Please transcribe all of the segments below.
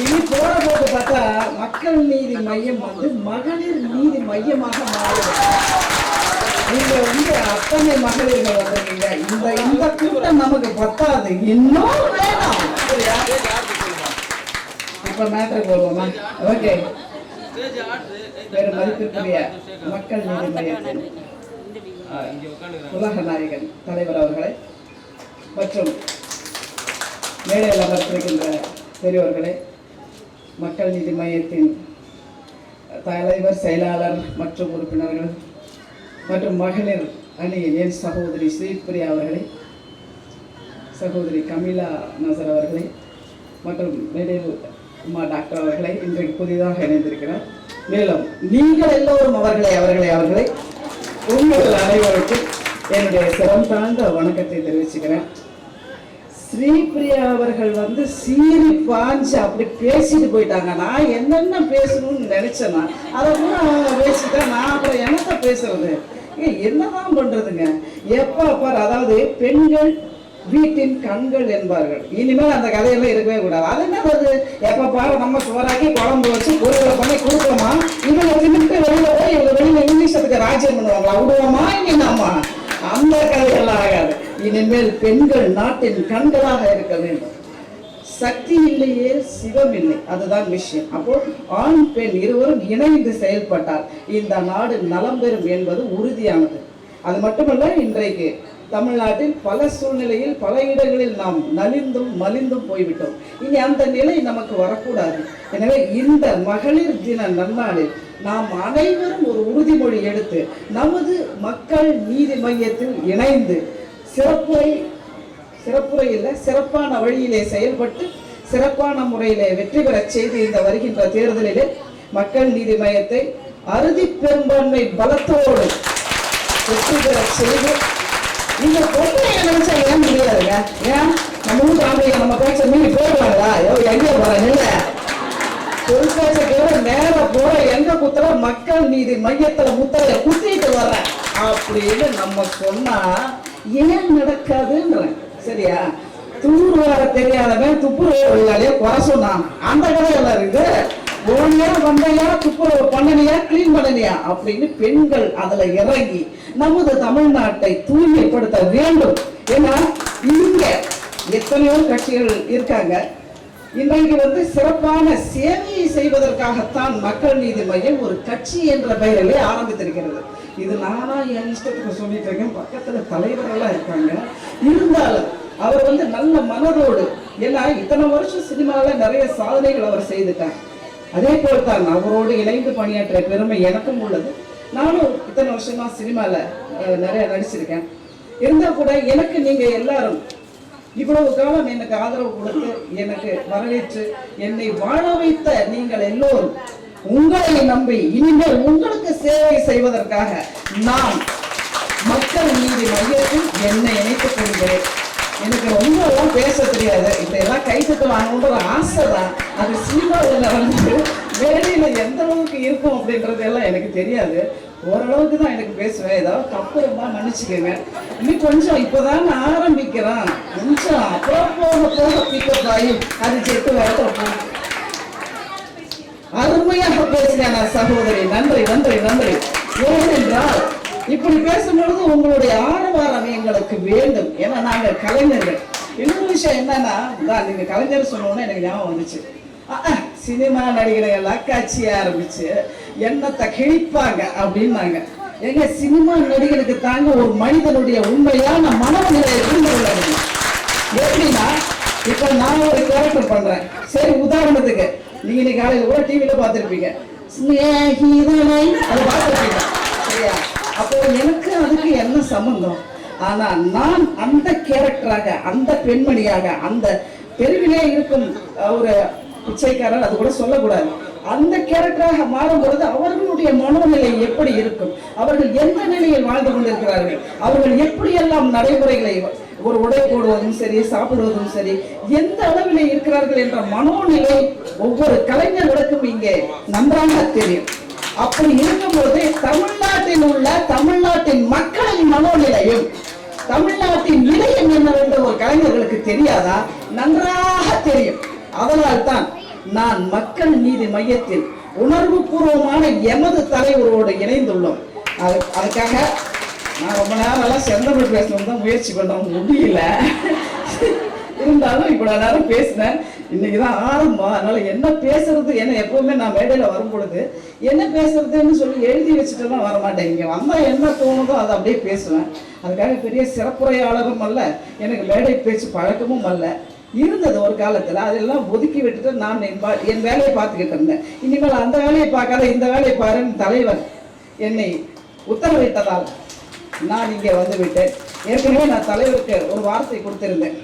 இனி போற போட்டு பார்த்தா மக்கள் நீதி மையம் வந்து மகளிர் நீதி மையமாக மாறும். நீங்க வந்து அத்தனை மகளிர்கள் வந்திருக்கீங்க. இந்த இந்த கூட்டம் நமக்கு பத்தாது. இன்னும் வேணும். இப்ப மேட்ருக்கு வருவோமா ஓகே வேறு மதிப்பிற்குரிய மக்கள் நீதி மையத்தின் உலக நாயகன் தலைவர் அவர்களை மற்றும் மேடையில் அமர்த்திருக்கின்ற பெரியவர்களே மக்கள் நீதி மையத்தின் தலைவர் செயலாளர் மற்றும் உறுப்பினர்கள் மற்றும் மகளிர் அணியின் என் சகோதரி ஸ்ரீபிரியா அவர்களை சகோதரி கமிலா நசர் அவர்களை மற்றும் மேடையில் உமா டாக்டர் அவர்களை இன்றைக்கு புதிதாக இணைந்திருக்கிறார். மேலும் நீங்கள் எல்லோரும் அவர்களை அவர்களை அவர்களை உங்கள் அனைவருக்கும் என்னுடைய சிறம் தாழ்ந்த வணக்கத்தை தெரிவிச்சுக்கிறேன். ஸ்ரீபிரியா அவர்கள் வந்து சீறி பாஞ்சு அப்படி பேசிட்டு போயிட்டாங்க. நான் என்னென்ன பேசணும்னு நினைச்சேன்னா அதை கூட அவங்க பேசிட்டா நான் அப்புறம் என்னத்த பேசுறது? ஏ என்னதான் பண்றதுங்க? எப்போ பார் அதாவது பெண்கள் வீட்டின் கண்கள் என்பார்கள். இனிமேல் அந்த கதையெல்லாம் இருக்கவே கூடாது. அது என்ன வருது? எப்ப பாரு நம்ம சுவராக்கி குழம்பு வச்சு பொருளை பண்ணி கொடுப்போமா இவங்க தின்னுட்டு வெளியில போய் இவங்க வெளியில இங்கிலீஷத்துக்கு ராஜ்யம் பண்ணுவாங்களா? விடுவோமா? இனினாமா அந்த கதையெல்லாம் ஆகாது. இனிமேல் பெண்கள் நாட்டின் கண்களாக இருக்க வேண்டும். சக்தி இல்லையே சிவம் இல்லை. அதுதான் விஷயம். அப்போ ஆண் பெண் இருவரும் இணைந்து செயல்பட்டால் இந்த நாடு நலம் பெறும் என்பது உறுதியானது. அது மட்டுமல்ல இன்றைக்கு தமிழ்நாட்டில் பல சூழ்நிலையில் பல இடங்களில் நாம் நலிந்தும் மலிந்தும் போய்விட்டோம். இனி அந்த நிலை நமக்கு வரக்கூடாது. எனவே இந்த மகளிர் தின நன்னாளில் நாம் அனைவரும் ஒரு உறுதிமொழி எடுத்து நமது மக்கள் நீதி மையத்தில் இணைந்து சிறப்புரை சிறப்புரை இல்லை சிறப்பான வழியிலே செயல்பட்டு சிறப்பான முறையிலே வெற்றி பெறச் செய்து இந்த வருகின்ற தேர்தலிலே மக்கள் நீதி மையத்தை அறுதி பெரும்பான்மை பலத்தோடு வெற்றி பெறச் செய்து இந்த பொண்ணைய நினைச்சா ஏன் முடியாதுங்க? ஏன்? நம்ம ஊர் ஆம்பளைங்க நம்ம பேச்ச மீறி போயிடுவாங்களா ஐயோ எங்க போறாங்க இல்ல தொழிற்சாச்ச கேட நேர போற எங்க குத்துற மக்கள் நீதி மையத்துல முத்தரைய குத்திட்டு வர்றேன். அப்படின்னு நம்ம சொன்னா ஏன் நடக்காதுன்றேன் சரியா? தூர் வர தெரியாதவன் துப்புரவு தொழிலாளிய குறை சொன்னான். அந்த கதையெல்லாம் இருக்குது ஓனியா வந்தையா துப்புரவு பண்ணனியா கிளீன் பண்ணனியா அப்படின்னு பெண்கள் அதுல இறங்கி நமது தமிழ்நாட்டை தூய்மைப்படுத்த வேண்டும். ஏன்னா இங்க எத்தனையோ கட்சிகள் இருக்காங்க. இன்றைக்கு வந்து சிறப்பான சேவையை செய்வதற்காகத்தான் மக்கள் நீதி மையம் ஒரு கட்சி என்ற பெயரிலே ஆரம்பித்திருக்கிறது. இது நானா என் இஷ்டத்துக்கு சொல்லிட்டு இருக்கேன். பக்கத்துல தலைவர்கள்லாம் இருக்காங்க. இருந்தாலும் அவர் வந்து நல்ல மனதோடு ஏன்னா இத்தனை வருஷம் சினிமாவில் நிறைய சாதனைகள் அவர் செய்துட்டார். அதே போல் தான் அவரோடு இணைந்து பணியாற்றிய பெருமை எனக்கும் உள்ளது. நானும் இத்தனை வருஷமா சினிமாவில் நிறைய நடிச்சிருக்கேன். இருந்தா கூட எனக்கு நீங்க எல்லாரும் இவ்வளவு காலம் எனக்கு ஆதரவு கொடுத்து எனக்கு வரவேற்று என்னை வாழ வைத்த நீங்கள் எல்லோரும் உங்களை நம்பி இனிமேல் உங்களுக்கு சேவை செய்வதற்காக நான் மக்கள் நீதி மையத்தில் என்னை இணைத்துக் கொள்கிறேன். எனக்கு ரொம்ப எல்லாம் பேச தெரியாது. இதெல்லாம் கைத்துக்கு வாங்கணுன்ற ஒரு ஆசை தான் அது சினிமாவில் வந்து வேலையில எந்த அளவுக்கு இருக்கும் அப்படின்றது எல்லாம் எனக்கு தெரியாது. ஓரளவுக்கு தான் எனக்கு பேசுவேன். ஏதாவது தப்பு இருந்தால் மன்னிச்சுக்கோங்க. இன்னும் கொஞ்சம் இப்போதான் நான் ஆரம்பிக்கிறேன். கொஞ்சம் அப்புறம் போக போக பிக்கப் ஆகி அது செத்து வரட்ட அருமையாக பேசினேன் நான் சகோதரி நன்றி நன்றி நன்றி. ஏனென்றால் இப்படி பேசும்பொழுது உங்களுடைய ஆரவாரம் எங்களுக்கு வேண்டும். ஏன்னா நாங்க கலைஞர்கள். இன்னொரு விஷயம் என்னன்னா தான் நீங்க கலைஞர் சொன்னோன்னு எனக்கு ஞாபகம் வந்துச்சு. சினிமா நடிகர்கள் எல்லாம் காட்சி ஆரம்பிச்சு என்னத்தை கிழிப்பாங்க அப்படின்னாங்க. எங்க சினிமா நடிகருக்கு தாங்க ஒரு மனிதனுடைய உண்மையான மனநிலையை புரிந்து கொள்ள முடியும். எப்படின்னா இப்ப நான் ஒரு கேரக்டர் பண்றேன். சரி உதாரணத்துக்கு நீங்க இன்னைக்கு காலையில கூட டிவில பார்த்திருப்பீங்க. ஸ்நேகிதனை அதை பார்த்திருப்பீங்க. சரியா? அப்போ எனக்கு அதுக்கு என்ன சம்பந்தம்? ஆனா நான் அந்த கேரக்டராக அந்த பெண்மணியாக அந்த தெருவிலே இருக்கும் ஒரு பிச்சைக்காரர் அது கூட சொல்லக்கூடாது. அந்த கேரக்டராக மாறும் பொழுது அவர்களுடைய மனோநிலை எப்படி இருக்கும்? அவர்கள் எந்த நிலையில் வாழ்ந்து கொண்டிருக்கிறார்கள்? அவர்கள் எப்படியெல்லாம் நடைமுறைகளை ஒரு உடை போடுவதும் சரி சாப்பிடுவதும் சரி எந்த அளவில் இருக்கிறார்கள் என்ற மனோநிலை ஒவ்வொரு கலைஞர்களுக்கும் இங்கே நன்றாக தெரியும். அப்படி இருக்கும்போது தமிழ்நாட்டில் உள்ள தமிழ்நாட்டின் மக்களின் மனோநிலையும் தமிழ்நாட்டின் நிலையும் என்னவென்று ஒரு கலைஞர்களுக்கு தெரியாதா? நன்றாக தெரியும். அதனால் தான் நான் மக்கள் நீதி மையத்தில் உணர்வு பூர்வமான எமது தலைவரோடு இணைந்துள்ளோம். அது அதுக்காக நான் ரொம்ப நேரம் எல்லாம் செந்தமிழ் பேசணும்னு தான் முயற்சி பண்ணோம் முடியல. இருந்தாலும் இவ்வளோ நேரம் பேசினேன். இன்னைக்கு தான் ஆரம்பம். அதனால என்ன பேசுறது என்ன எப்பவுமே நான் மேடையில் வரும் பொழுது என்ன பேசுறதுன்னு சொல்லி எழுதி வச்சுட்டுலாம் வர மாட்டேன் இங்க என்ன தோணுதோ அதை அப்படியே பேசுவேன். அதுக்காக பெரிய சிறப்புரையாளரும் அல்ல எனக்கு மேடை பேச்சு பழக்கமும் அல்ல. இருந்தது ஒரு காலத்தில் அதெல்லாம் ஒதுக்கி விட்டுட்டு நான் என் பா- என் வேலையை பார்த்துக்கிட்டு இருந்தேன். இனிமேல் அந்த வேலையை பார்க்காத இந்த வேலையை பாருன்னு தலைவர் என்னை உத்தரவிட்டதால் நான் இங்கே வந்துவிட்டேன் ஏற்கனவே நான் தலைவருக்கு ஒரு வார்த்தை கொடுத்திருந்தேன்.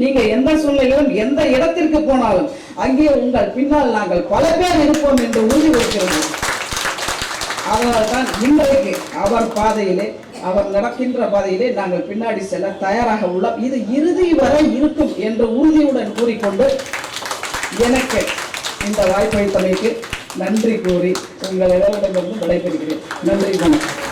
நீங்க எந்த சூழ்நிலையிலும் எந்த இடத்திற்கு போனாலும் அங்கே உங்கள் பின்னால் நாங்கள் பல பேர் இருப்போம் என்று உறுதி கொடுக்கிறோம் அதனால்தான் இன்றைக்கு அவர் பாதையிலே அவர் நடக்கின்ற பாதையிலே நாங்கள் பின்னாடி செல்ல தயாராக உள்ளோம். இது இறுதி வரை இருக்கும் என்ற உறுதியுடன் கூறிக்கொண்டு எனக்கு இந்த வாய்ப்பளித்தமைக்கு நன்றி கூறி உங்கள் உங்களிடமிருந்து விடைபெறுகிறேன். நன்றி வணக்கம்.